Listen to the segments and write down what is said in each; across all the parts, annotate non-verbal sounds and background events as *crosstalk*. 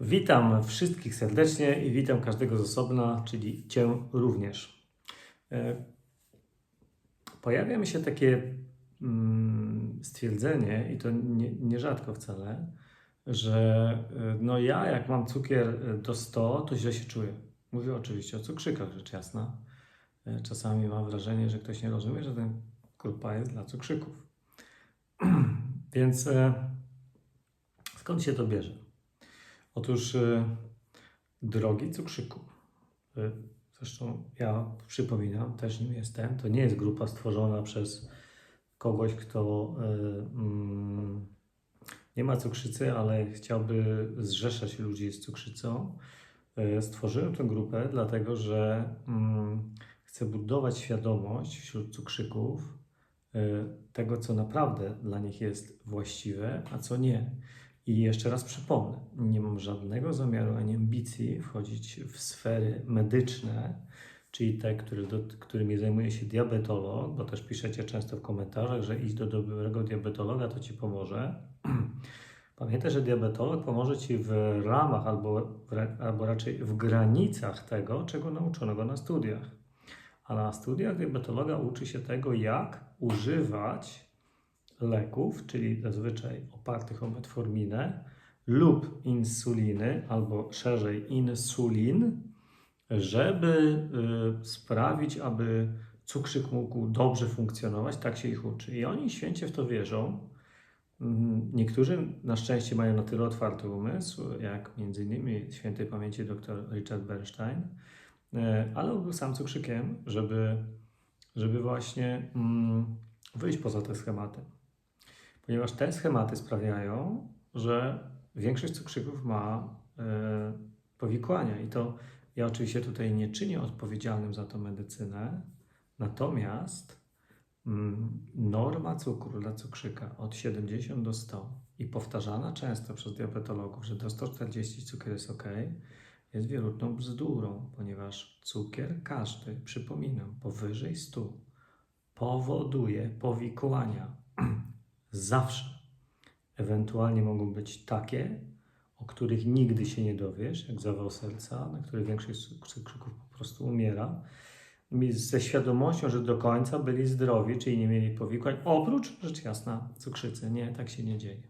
Witam wszystkich serdecznie i witam każdego z osobna, czyli Cię również. E, Pojawia mi się takie mm, stwierdzenie, i to nie, nierzadko wcale, że e, no ja jak mam cukier e, do 100, to źle się czuję. Mówię oczywiście o cukrzykach, rzecz jasna. Czasami mam wrażenie, że ktoś nie rozumie, że ten grupa jest dla cukrzyków. *clears throat* Więc skąd się to bierze? Otóż, y, drogi cukrzyku, y, zresztą ja przypominam, też nim jestem, to nie jest grupa stworzona przez kogoś, kto y, mm, nie ma cukrzycy, ale chciałby zrzeszać ludzi z cukrzycą. Stworzyłem tę grupę dlatego, że mm, chcę budować świadomość wśród cukrzyków tego, co naprawdę dla nich jest właściwe, a co nie. I jeszcze raz przypomnę, nie mam żadnego zamiaru ani ambicji wchodzić w sfery medyczne, czyli te, które, do, którymi zajmuje się diabetolog, bo też piszecie często w komentarzach, że idź do dobrego diabetologa, to ci pomoże. *clears throat* Pamiętaj, że diabetolog pomoże ci w ramach albo, albo raczej w granicach tego, czego nauczono go na studiach. A na studiach diabetologa uczy się tego, jak używać leków, czyli zazwyczaj opartych o metforminę lub insuliny, albo szerzej insulin, żeby y, sprawić, aby cukrzyk mógł dobrze funkcjonować, tak się ich uczy. I oni święcie w to wierzą. Mm, Niektórzy na szczęście mają na tyle otwarty umysł, jak innymi świętej pamięci dr Richard Bernstein, y, ale on był sam cukrzykiem, żeby, żeby właśnie mm, wyjść poza te schematy ponieważ te schematy sprawiają, że większość cukrzyków ma e, powikłania. I to ja oczywiście tutaj nie czynię odpowiedzialnym za to medycynę, natomiast mm, norma cukru dla cukrzyka od 70 do 100 i powtarzana często przez diabetologów, że do 140 cukier jest ok, jest wierutną bzdurą, ponieważ cukier każdy, przypominam, powyżej 100 powoduje powikłania *clears throat* zawsze. Ewentualnie mogą być takie, o których nigdy się nie dowiesz, jak zawał serca, na który większość cukrzyków po prostu umiera. Ze świadomością, że do końca byli zdrowi, czyli nie mieli powikłań, oprócz, rzecz jasna, cukrzycy. Nie, tak się nie dzieje.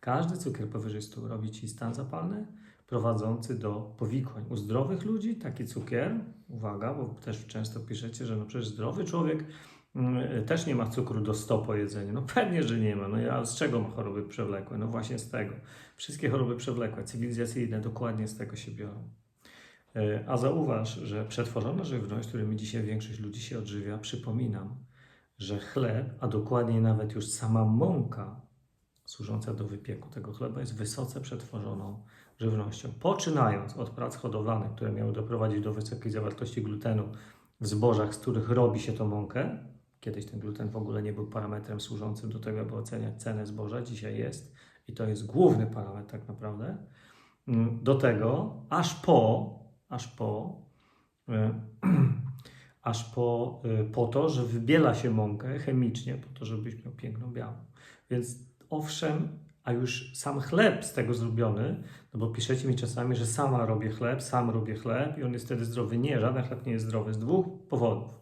Każdy cukier powyżej 100 robi ci stan zapalny prowadzący do powikłań. U zdrowych ludzi taki cukier, uwaga, bo też często piszecie, że no przecież zdrowy człowiek też nie ma cukru do 100 po jedzeniu. No pewnie, że nie ma. No ja z czego ma choroby przewlekłe? No właśnie z tego. Wszystkie choroby przewlekłe, cywilizacyjne, dokładnie z tego się biorą. E, A zauważ, że przetworzona żywność, którymi dzisiaj większość ludzi się odżywia, przypominam, że chleb, a dokładniej nawet już sama mąka służąca do wypieku tego chleba jest wysoce przetworzoną żywnością. Poczynając od prac hodowlanych, które miały doprowadzić do wysokiej zawartości glutenu w zbożach, z których robi się tą mąkę, Kiedyś ten gluten w ogóle nie był parametrem służącym do tego, aby oceniać cenę zboża, dzisiaj jest i to jest główny parametr tak naprawdę. Mm, Do tego aż po, aż po, y, *clears throat* aż po, y, po to, że wybiela się mąkę chemicznie, po to, żebyś miał piękną białą. Więc owszem, a już sam chleb z tego zrobiony, no bo piszecie mi czasami, że sama robię chleb, sam robię chleb i on jest wtedy zdrowy. Nie, żaden chleb nie jest zdrowy z dwóch powodów.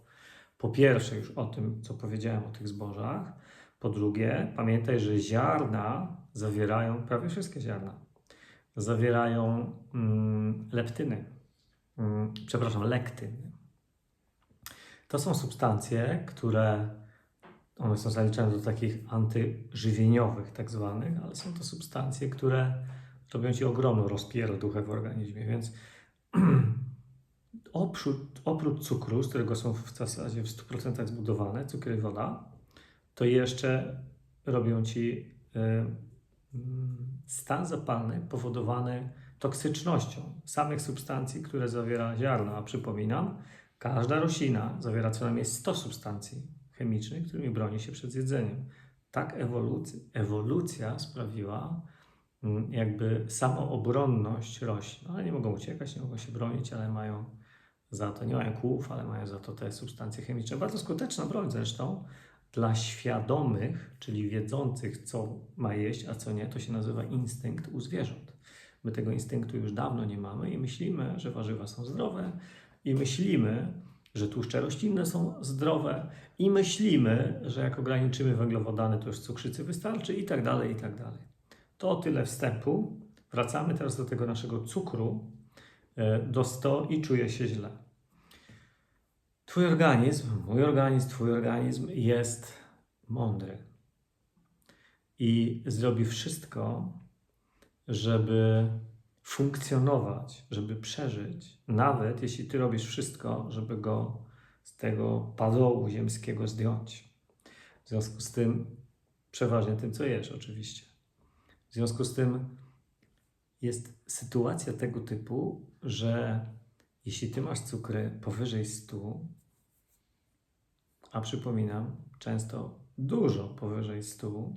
Po pierwsze, już o tym, co powiedziałem o tych zbożach. Po drugie, pamiętaj, że ziarna zawierają, prawie wszystkie ziarna, zawierają mm, leptyny. Mm, przepraszam, lektyny. To są substancje, które one są zaliczane do takich antyżywieniowych, tak zwanych, ale są to substancje, które robią ci ogromną rozpierduchę w organizmie, więc *clears throat* oprócz, oprócz cukru, z którego są w zasadzie w 100% zbudowane, cukier i woda, to jeszcze robią ci y, mm, stan zapalny powodowany toksycznością samych substancji, które zawiera ziarno. A przypominam, każda roślina zawiera co najmniej 100 substancji chemicznych, którymi broni się przed jedzeniem. Tak ewolucja, ewolucja sprawiła mm, jakby samoobronność roślin. One nie mogą uciekać, nie mogą się bronić, ale mają za to, nie mają kłów, ale mają za to te substancje chemiczne. Bardzo skuteczna broń zresztą dla świadomych, czyli wiedzących, co ma jeść, a co nie, to się nazywa instynkt u zwierząt. My tego instynktu już dawno nie mamy i myślimy, że warzywa są zdrowe i myślimy, że tłuszcze roślinne są zdrowe i myślimy, że jak ograniczymy węglowodany, to już cukrzycy wystarczy i tak dalej, i tak dalej. To tyle wstępu. Wracamy teraz do tego naszego cukru do 100 i czuję się źle. Twój organizm, mój organizm, Twój organizm jest mądry i zrobi wszystko, żeby funkcjonować, żeby przeżyć, nawet jeśli Ty robisz wszystko, żeby go z tego padołu ziemskiego zdjąć. W związku z tym, przeważnie tym, co jesz, oczywiście. W związku z tym jest sytuacja tego typu, że jeśli Ty masz cukry powyżej 100, a przypominam, często dużo powyżej 100,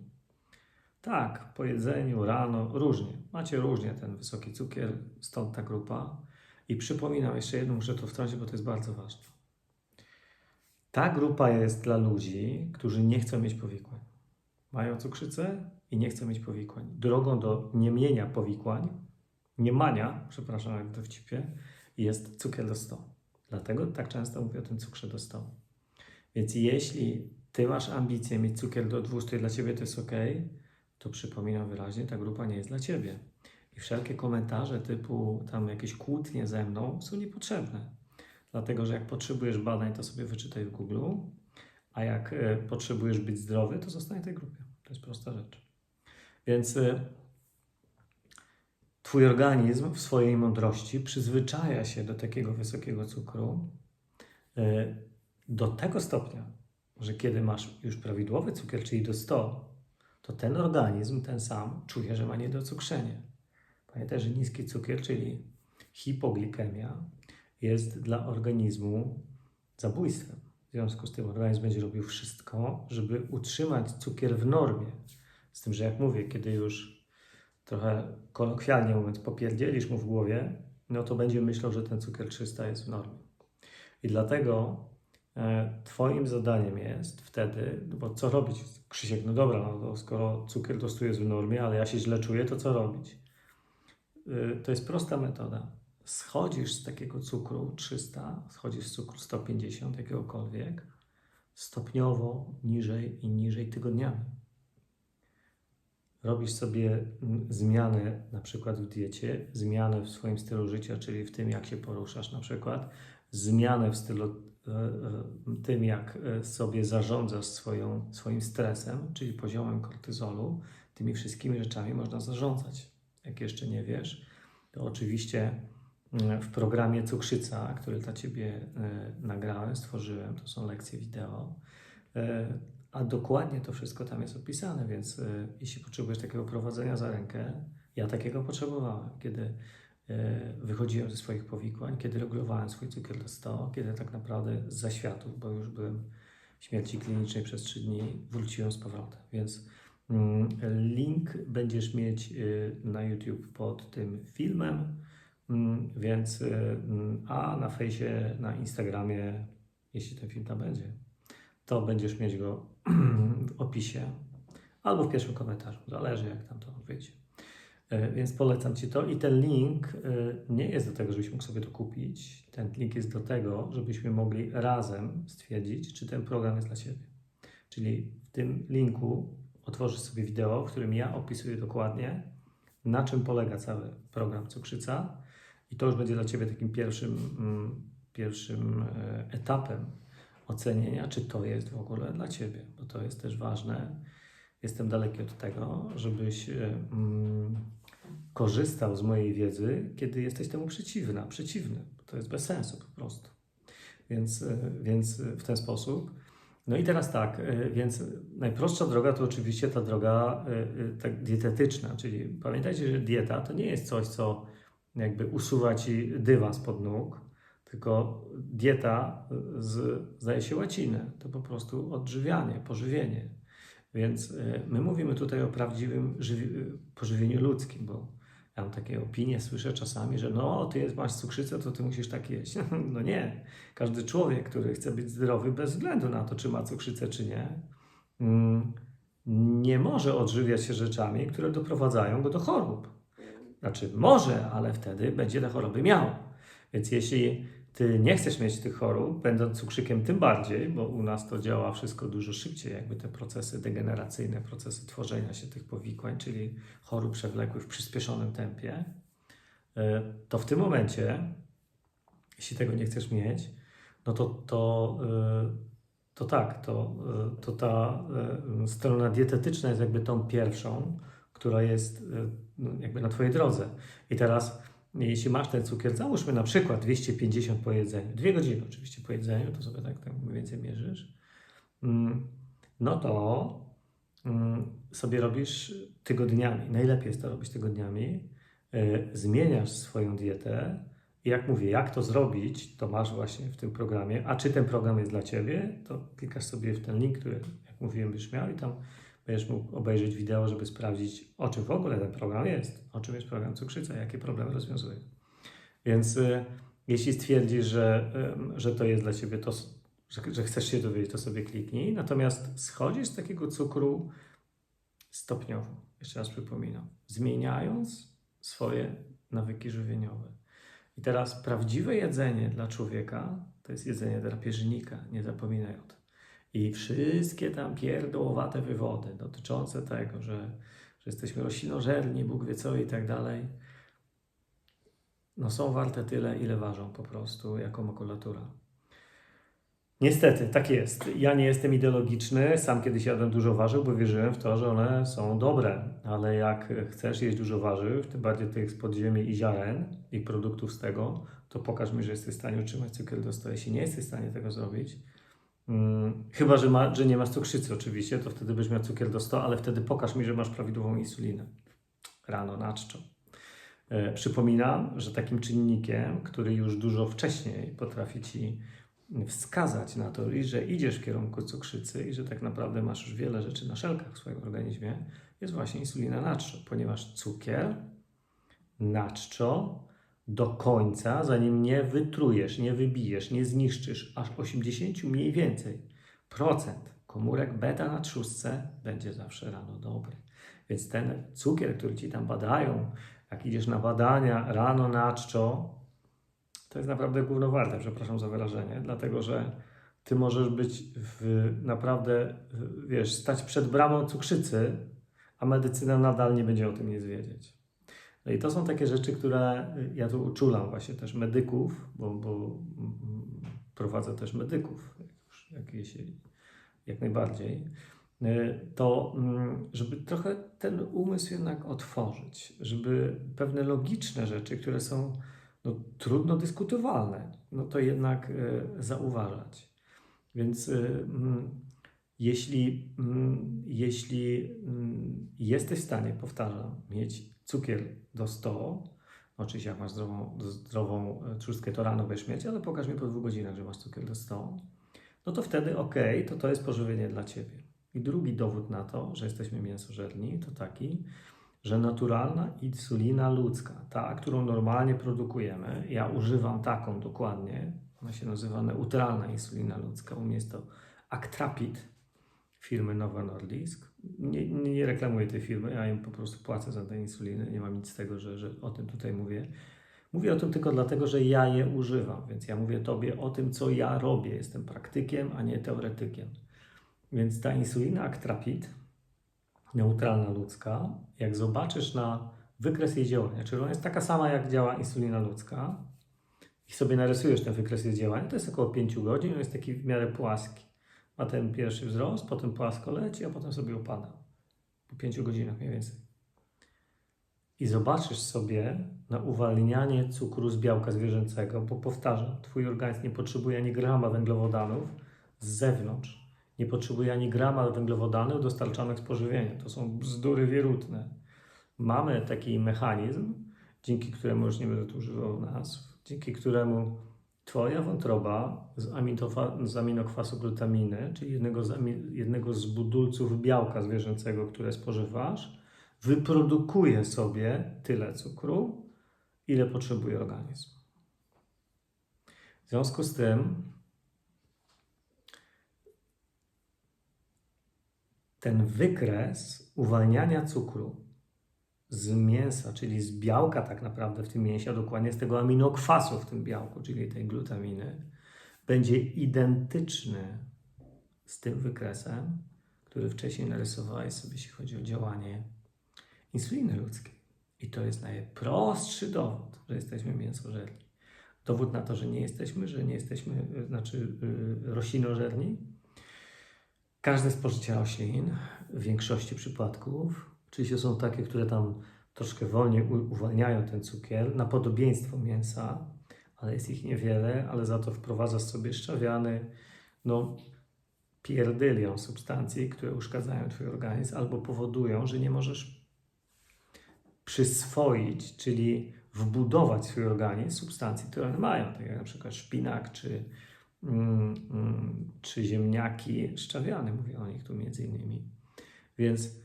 tak, po jedzeniu, rano, różnie. Macie różnie ten wysoki cukier, stąd ta grupa. I przypominam jeszcze jedną, muszę to wtrącić, bo to jest bardzo ważne. Ta grupa jest dla ludzi, którzy nie chcą mieć powikłań. Mają cukrzycę i nie chcą mieć powikłań. Drogą do niemienia powikłań, niemania, przepraszam, jak w dowcipie, jest cukier do 100. Dlatego tak często mówię o tym cukrze do 100. Więc jeśli ty masz ambicję mieć cukier do 200 i dla ciebie to jest ok, to przypominam wyraźnie, ta grupa nie jest dla ciebie. I wszelkie komentarze typu tam jakieś kłótnie ze mną są niepotrzebne. Dlatego, że jak potrzebujesz badań, to sobie wyczytaj w Google, a jak e, potrzebujesz być zdrowy, to zostań w tej grupie. To jest prosta rzecz. Więc e, Twój organizm w swojej mądrości przyzwyczaja się do takiego wysokiego cukru e, do tego stopnia, że kiedy masz już prawidłowy cukier, czyli do 100, to ten organizm, ten sam, czuje, że ma niedocukrzenie. Pamiętaj, że niski cukier, czyli hipoglikemia, jest dla organizmu zabójstwem. W związku z tym organizm będzie robił wszystko, żeby utrzymać cukier w normie. Z tym, że jak mówię, kiedy już trochę kolokwialnie mówiąc, popierdzielisz mu w głowie, no to będzie myślał, że ten cukier 300 jest w normie. I dlatego E, twoim zadaniem jest wtedy, no bo co robić? Krzysiek, no dobra, no to skoro cukier to jest w normie, ale ja się źle czuję, to co robić? E, to jest prosta metoda. Schodzisz z takiego cukru 300, schodzisz z cukru 150, jakiegokolwiek, stopniowo niżej i niżej tygodniami. Robisz sobie mm, zmianę na przykład w diecie, zmianę w swoim stylu życia, czyli w tym, jak się poruszasz na przykład, zmianę w stylu E, e, tym, jak e, sobie zarządzasz swoją, swoim stresem, czyli poziomem kortyzolu, tymi wszystkimi rzeczami można zarządzać. Jak jeszcze nie wiesz, to oczywiście mm, w programie Cukrzyca, który dla Ciebie nagrałem, stworzyłem, to są lekcje wideo, a dokładnie to wszystko tam jest opisane, więc jeśli potrzebujesz takiego prowadzenia za rękę, ja takiego potrzebowałem, kiedy E, wychodziłem ze swoich powikłań, kiedy regulowałem swój cukier do 100, kiedy tak naprawdę z zaświatów, bo już byłem w śmierci klinicznej przez 3 dni, wróciłem z powrotem. Więc mm, link będziesz mieć y, na YouTube pod tym filmem, mm, więc y, mm, a na fejsie, na Instagramie, jeśli ten film tam będzie, to będziesz mieć go *clears throat* opisie albo w pierwszym komentarzu, zależy jak tam to wyjdzie. E, więc polecam Ci to. I ten link e, nie jest do tego, żebyś mógł sobie to kupić. Ten link jest do tego, żebyśmy mogli razem stwierdzić, czy ten program jest dla Ciebie. Czyli w tym linku otworzysz sobie wideo, w którym ja opisuję dokładnie, na czym polega cały program Cukrzyca. I to już będzie dla Ciebie takim pierwszym, mm, pierwszym e, etapem ocenienia, czy to jest w ogóle dla Ciebie, bo to jest też ważne. Jestem daleki od tego, żebyś mm, korzystał z mojej wiedzy, kiedy jesteś temu przeciwna, przeciwny. To jest bez sensu po prostu. Więc, e, więc w ten sposób. No i teraz tak, e, więc najprostsza droga to oczywiście ta droga e, dietetyczna, czyli pamiętajcie, że dieta to nie jest coś, co jakby usuwa ci dywan spod nóg, tylko dieta z, zdaje się łaciny, to po prostu odżywianie, pożywienie. Więc my mówimy tutaj o prawdziwym pożywieniu ludzkim, bo ja mam takie opinie, słyszę czasami, że no, ty masz cukrzycę, to ty musisz tak jeść. *laughs* No nie. Każdy człowiek, który chce być zdrowy, bez względu na to, czy ma cukrzycę, czy nie, mm, nie może odżywiać się rzeczami, które doprowadzają go do chorób. Znaczy może, ale wtedy będzie te choroby miał. Więc jeśli ty nie chcesz mieć tych chorób, będąc cukrzykiem tym bardziej, bo u nas to działa wszystko dużo szybciej, jakby te procesy degeneracyjne, procesy tworzenia się tych powikłań, czyli chorób przewlekłych w przyspieszonym tempie, y, to w tym momencie, jeśli tego nie chcesz mieć, no to, to, y, to tak, to, y, to ta strona dietetyczna jest jakby tą pierwszą, która jest no, jakby na Twojej drodze. I teraz, jeśli masz ten cukier, załóżmy na przykład 250 po jedzeniu, dwie godziny oczywiście po jedzeniu, to sobie tak, tak mniej więcej mierzysz, mm, no to mm, sobie robisz tygodniami. Najlepiej jest to robić tygodniami. y, Zmieniasz swoją dietę. I jak mówię, jak to zrobić, to masz właśnie w tym programie. A czy ten program jest dla Ciebie, to klikasz sobie w ten link, który, jak mówiłem, byś miał i tam będziesz mógł obejrzeć wideo, żeby sprawdzić, o czym w ogóle ten program jest, o czym jest program cukrzyca, jakie problemy rozwiązuje. Więc y, jeśli stwierdzisz, że, y, że to jest dla Ciebie to, że, że chcesz się dowiedzieć, to sobie kliknij. Natomiast schodzisz z takiego cukru stopniowo, jeszcze raz przypominam, zmieniając swoje nawyki żywieniowe. I teraz prawdziwe jedzenie dla człowieka to jest jedzenie drapieżnika, nie zapominaj o tym. I wszystkie tam pierdołowate wywody dotyczące tego, że, że jesteśmy roślinożerni, Bóg wie co i tak dalej, no są warte tyle, ile ważą po prostu jako makulatura. Niestety, tak jest. Ja nie jestem ideologiczny. Sam kiedyś jadłem dużo warzyw, bo wierzyłem w to, że one są dobre. Ale jak chcesz jeść dużo warzyw, tym bardziej tych z podziemi i ziaren i produktów z tego, to pokaż mi, że jesteś w stanie utrzymać cukier do 100. Jeśli nie jesteś w stanie tego zrobić, mm, chyba, że, ma, że nie masz cukrzycy oczywiście, to wtedy byś miał cukier do 100, ale wtedy pokaż mi, że masz prawidłową insulinę. Rano na czczo. E, Przypominam, że takim czynnikiem, który już dużo wcześniej potrafi ci wskazać na to, że idziesz w kierunku cukrzycy i że tak naprawdę masz już wiele rzeczy na szelkach w swoim organizmie, jest właśnie insulina naczczo, ponieważ cukier naczczo do końca, zanim nie wytrujesz, nie wybijesz, nie zniszczysz aż 80 mniej więcej procent komórek beta na trzustce będzie zawsze rano dobry. Więc ten cukier, który ci tam badają, jak idziesz na badania rano na czczo, to jest naprawdę gównowarte, przepraszam za wyrażenie, dlatego że ty możesz być w, naprawdę, wiesz, stać przed bramą cukrzycy, a medycyna nadal nie będzie o tym nic wiedzieć. No i to są takie rzeczy, które y, ja tu uczulam właśnie też medyków, bo, bo mm, prowadzę też medyków, jak jak, najbardziej y, to mm, żeby trochę ten umysł jednak otworzyć, żeby pewne logiczne rzeczy, które są no, trudno dyskutowalne, no to jednak y, zauważać. Więc mm, jeśli, mm, jeśli mm, jesteś w stanie, powtarzam, mieć cukier do 100, oczywiście jak masz zdrową, zdrową e, trzustkę, to rano będziesz mieć, ale pokaż mi po dwóch godzinach, że masz cukier do 100, no to wtedy ok, to to jest pożywienie dla Ciebie. I drugi dowód na to, że jesteśmy mięsożerni, to taki, że naturalna insulina ludzka, ta, którą normalnie produkujemy, ja używam taką dokładnie, ona się nazywa neutralna insulina ludzka, u mnie jest to Actrapid firmy Novo Nordisk. Nie, nie, reklamuję tej firmy, ja im po prostu płacę za tę insulinę, nie mam nic z tego, że, że o tym tutaj mówię. Mówię o tym tylko dlatego, że ja je używam, więc ja mówię Tobie o tym, co ja robię. Jestem praktykiem, a nie teoretykiem. Więc ta insulina Actrapid, neutralna ludzka, jak zobaczysz na wykres jej działania, czyli ona jest taka sama, jak działa insulina ludzka, i sobie narysujesz ten wykres jej działania, to jest około 5 godzin, on jest taki w miarę płaski. Ma ten pierwszy wzrost, potem płasko leci, a potem sobie upada. Po 5 godzinach mniej więcej. I zobaczysz sobie na uwalnianie cukru z białka zwierzęcego, bo powtarzam, Twój organizm nie potrzebuje ani grama węglowodanów z zewnątrz. Nie potrzebuje ani grama węglowodanów dostarczanych z pożywienia. To są bzdury wierutne. Mamy taki mechanizm, dzięki któremu, już nie będę tu używał nazw, dzięki któremu Twoja wątroba z, z aminokwasu glutaminy, czyli jednego z, jednego z budulców białka zwierzęcego, które spożywasz, wyprodukuje sobie tyle cukru, ile potrzebuje organizm. W związku z tym ten wykres uwalniania cukru z mięsa, czyli z białka tak naprawdę w tym mięsie, a dokładnie z tego aminokwasu w tym białku, czyli tej glutaminy, będzie identyczny z tym wykresem, który wcześniej narysowałeś sobie, jeśli chodzi o działanie insuliny ludzkiej. I to jest najprostszy dowód, że jesteśmy mięsożerni. Dowód na to, że nie jesteśmy, że nie jesteśmy, znaczy yy, roślinożerni. Każde spożycie roślin w większości przypadków, oczywiście są takie, które tam troszkę wolniej uwalniają ten cukier na podobieństwo mięsa, ale jest ich niewiele, ale za to wprowadza sobie szczawiany, no pierdylion substancji, które uszkadzają Twój organizm albo powodują, że nie możesz przyswoić, czyli wbudować w swój organizm substancji, które one mają, tak jak na przykład szpinak czy, mm, mm, czy ziemniaki szczawiane, mówię o nich tu między innymi. Więc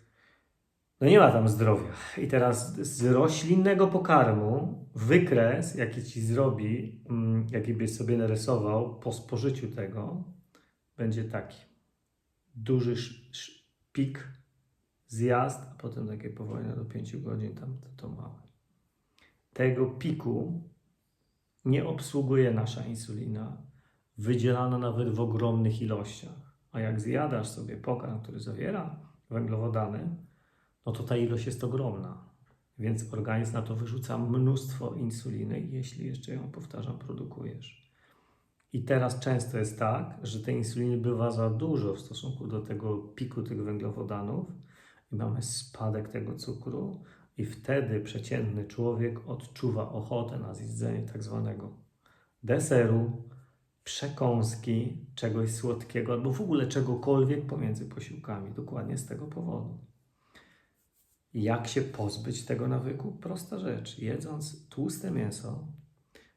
no nie ma tam zdrowia. I teraz z roślinnego pokarmu wykres, jaki ci zrobi, mm, jaki byś sobie narysował po spożyciu tego, będzie taki. Duży pik, zjazd, a potem takie powolne do 5 godzin, tam to, to małe. Tego piku nie obsługuje nasza insulina, wydzielana nawet w ogromnych ilościach. A jak zjadasz sobie pokarm, który zawiera węglowodany, no to ta ilość jest ogromna. Więc organizm na to wyrzuca mnóstwo insuliny, jeśli jeszcze ją, powtarzam, produkujesz. I teraz często jest tak, że tej insuliny bywa za dużo w stosunku do tego piku tych węglowodanów i mamy spadek tego cukru, i wtedy przeciętny człowiek odczuwa ochotę na zjedzenie tak zwanego deseru, przekąski, czegoś słodkiego albo w ogóle czegokolwiek pomiędzy posiłkami, dokładnie z tego powodu. Jak się pozbyć tego nawyku? Prosta rzecz. Jedząc tłuste mięso,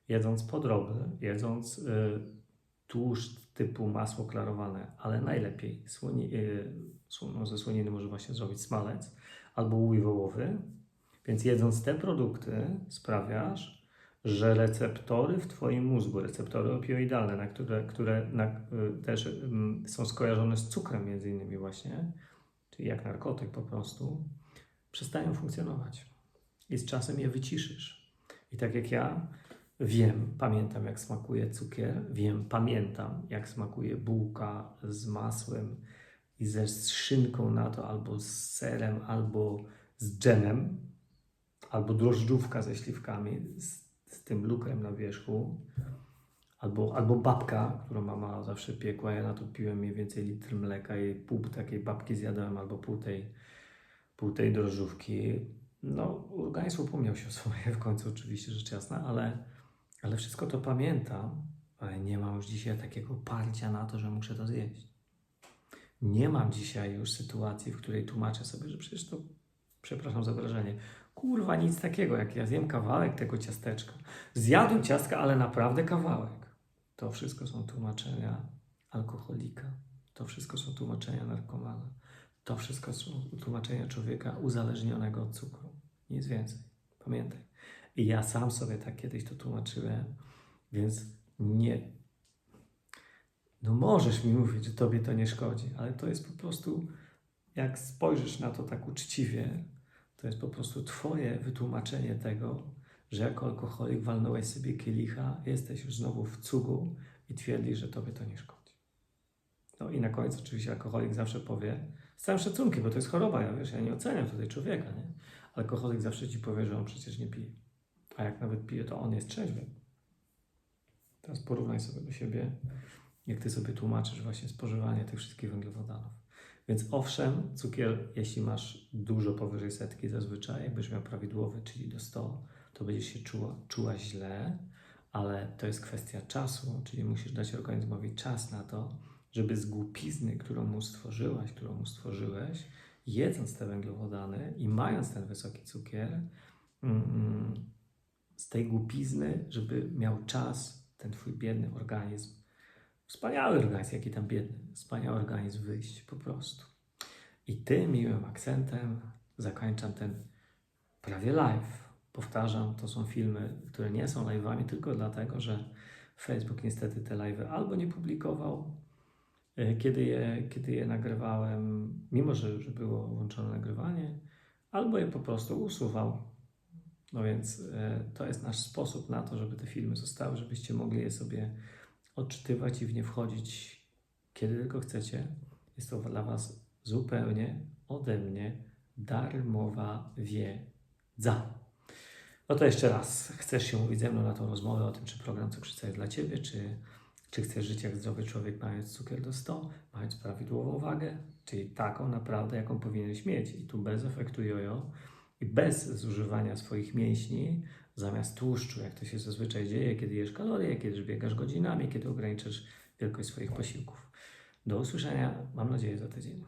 jedząc podroby, jedząc y, tłuszcz typu masło klarowane, ale najlepiej słoni, y, no, ze słoniny może właśnie zrobić smalec albo łój wołowy. Więc jedząc te produkty sprawiasz, że receptory w Twoim mózgu, receptory opioidalne, na które, które na, y, też y, są skojarzone z cukrem między innymi właśnie, czyli jak narkotyk po prostu, przestają funkcjonować. I z czasem je wyciszysz. I tak jak ja wiem, pamiętam jak smakuje cukier, wiem, pamiętam jak smakuje bułka z masłem i ze szynką na to, albo z serem, albo z dżemem, albo drożdżówka ze śliwkami, z, z tym lukrem na wierzchu, albo, albo babka, którą mama zawsze piekła, ja na to piłem mniej więcej litr mleka i pół takiej babki zjadałem, albo pół tej, pół tej drożdżówki. No, organizm upomniał się o swoje w końcu, oczywiście, rzecz jasna, ale, ale wszystko to pamiętam, ale nie mam już dzisiaj takiego parcia na to, że muszę to zjeść. Nie mam dzisiaj już sytuacji, w której tłumaczę sobie, że przecież to, przepraszam za wrażenie, kurwa nic takiego, jak ja zjem kawałek tego ciasteczka. Zjadłem ciastka, ale naprawdę kawałek. To wszystko są tłumaczenia alkoholika. To wszystko są tłumaczenia narkomana. To wszystko są tłumaczenia człowieka uzależnionego od cukru. Nic więcej. Pamiętaj. I ja sam sobie tak kiedyś to tłumaczyłem, więc nie. No możesz mi mówić, że tobie to nie szkodzi, ale to jest po prostu, jak spojrzysz na to tak uczciwie, to jest po prostu Twoje wytłumaczenie tego, że jako alkoholik walnąłeś sobie kielicha, jesteś już znowu w cugu i twierdzisz, że Tobie to nie szkodzi. No i na końcu oczywiście alkoholik zawsze powie, z całym szacunkiem, bo to jest choroba, ja wiesz, ja nie oceniam tutaj człowieka, nie? Alkoholik zawsze Ci powie, że on przecież nie pije. A jak nawet pije, to on jest trzeźwy. Teraz porównaj sobie do siebie, jak Ty sobie tłumaczysz właśnie spożywanie tych wszystkich węglowodanów. Więc owszem, cukier, jeśli masz dużo powyżej setki zazwyczaj, jakbyś miał prawidłowy, czyli do 100, to będziesz się czuła, czuła źle, ale to jest kwestia czasu, czyli musisz dać organizmowi czas na to, żeby z głupizny, którą mu stworzyłaś, którą mu stworzyłeś, jedząc te węglowodany i mając ten wysoki cukier, mm, z tej głupizny, żeby miał czas ten twój biedny organizm Wspaniały organizm, jaki tam biedny. Wspaniały organizm wyjść po prostu. I tym miłym akcentem zakończam ten prawie live. Powtarzam, to są filmy, które nie są live'ami tylko dlatego, że Facebook niestety te live'y albo nie publikował, kiedy je, kiedy je nagrywałem, mimo że, że było włączone nagrywanie, albo je po prostu usuwał. No więc e, to jest nasz sposób na to, żeby te filmy zostały, żebyście mogli je sobie odczytywać i w nie wchodzić kiedy tylko chcecie. Jest to dla Was zupełnie ode mnie darmowa wiedza. No to jeszcze raz, chcesz się umówić ze mną na tą rozmowę o tym, czy program Cukrzyca jest dla Ciebie, czy, czy chcesz żyć jak zdrowy człowiek, mając cukier do 100, mając prawidłową wagę, czyli taką naprawdę, jaką powinieneś mieć. I tu bez efektu jojo i bez zużywania swoich mięśni, zamiast tłuszczu, jak to się zazwyczaj dzieje, kiedy jesz kalorie, kiedy biegasz godzinami, kiedy ograniczasz wielkość swoich posiłków. Do usłyszenia, mam nadzieję, za tydzień.